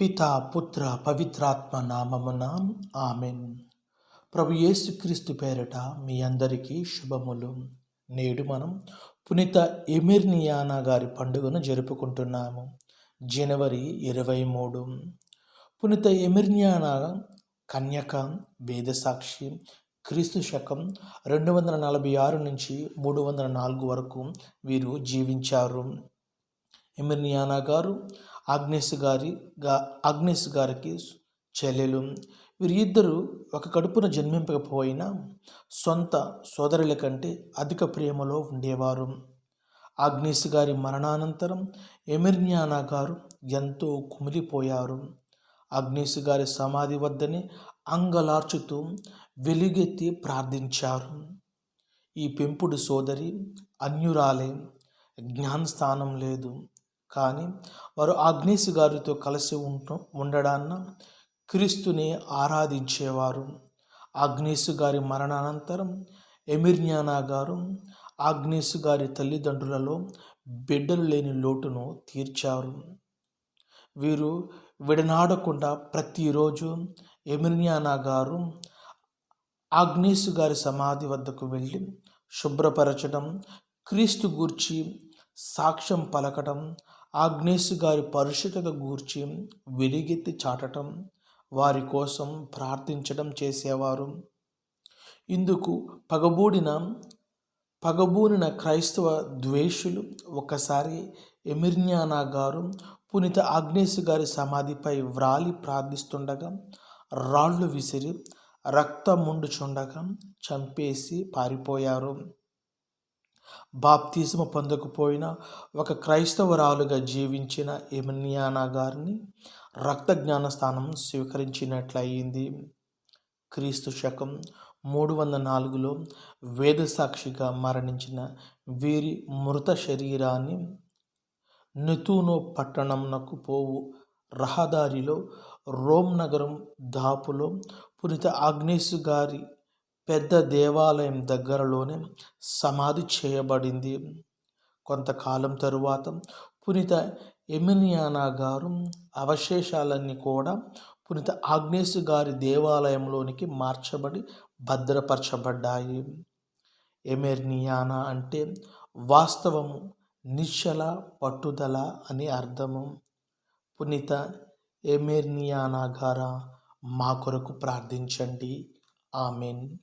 పిత పుత్ర పవిత్రాత్మ నామమున ఆమెన్. ప్రభు యేసుక్రీస్తు పేరట మీ అందరికీ శుభములు. నేడు మనం పునీత ఎమిర్నియానా గారి పండుగను జరుపుకుంటున్నాము. జనవరి ఇరవై మూడు. పునీత ఎమిర్నియానా కన్యక వేదసాక్షి క్రీస్తు శకం రెండు వందల నలభై ఆరు నుంచి మూడు వందల నాలుగు వరకు వీరు జీవించారు. ఎమిర్నియానా గారు ఆగ్నేస్ గారి గా గారికి చెల్లెలు. వీరిద్దరూ ఒక కడుపున జన్మింపకపోయినా సొంత సోదరుల కంటే అధిక ప్రేమలో ఉండేవారు. ఆగ్నేస్ గారి మరణానంతరం ఎమిర్నియానా గారు ఎంతో కుమిలిపోయారు. అగ్నేస్ గారి సమాధి వద్దనే అంగలార్చుతూ వెలుగెత్తి ప్రార్థించారు. ఈ పెంపుడు సోదరి అన్యురాలే జ్ఞానస్థానం లేదు. కానీ వారు ఆగ్నేసు గారితో కలిసి ఉంట ఉండడాన్న క్రీస్తుని ఆరాధించేవారు. ఆగ్నేసు గారి మరణానంతరం ఎమిర్నియానా గారు ఆగ్నేసు గారి తల్లిదండ్రులలో బిడ్డలు లేని లోటును తీర్చారు. వీరు విడనాడకుండా ప్రతిరోజు ఎమిర్నియానా గారు ఆగ్నేసు గారి సమాధి వద్దకు వెళ్ళి శుభ్రపరచడం క్రీస్తు గూర్చి సాక్ష్యం పలకటం ఆగ్నేసు గారి పరిశుద్ధత గూర్చి వెలిగెత్తి చాటటం వారి కోసం ప్రార్థించడం చేసేవారు. ఇందుకు పగబూడిన పగబూనిన క్రైస్తవ ద్వేషులు ఒకసారి ఎమిర్న్యానా గారు పునీత ఆగ్నేసు గారి సమాధిపై వ్రాలి ప్రార్థిస్తుండగా రాళ్ళు విసిరి రక్తముండుచుండగా చంపేసి పారిపోయారు. బాప్తిజము పొందకపోయిన ఒక క్రైస్తవరాలుగా జీవించిన ఎమినియానా గారిని రక్త జ్ఞానస్థానం స్వీకరించినట్లయింది. క్రీస్తు శకం మూడు వందల నాలుగులో వేదసాక్షిగా మరణించిన వీరి మృత శరీరాన్ని నితూనో పట్టణంనకు పోవు రహదారిలో రోమ్ నగరం దాపులో పునిత ఆగ్నేసు గారి పెద్ద దేవాలయం దగ్గరలోనే సమాధి చేయబడింది. కొంతకాలం తరువాత పునీత ఎమినియానా గారు అవశేషాలన్నీ కూడా పునీత ఆగ్నేసు గారి దేవాలయంలోనికి మార్చబడి భద్రపరచబడ్డాయి. ఎమెర్నియానా అంటే వాస్తవము నిశ్చల పట్టుదల అని అర్థము పునీత ఎమెర్నియానా గారా మా కొరకు ప్రార్థించండి. ఆమెన్.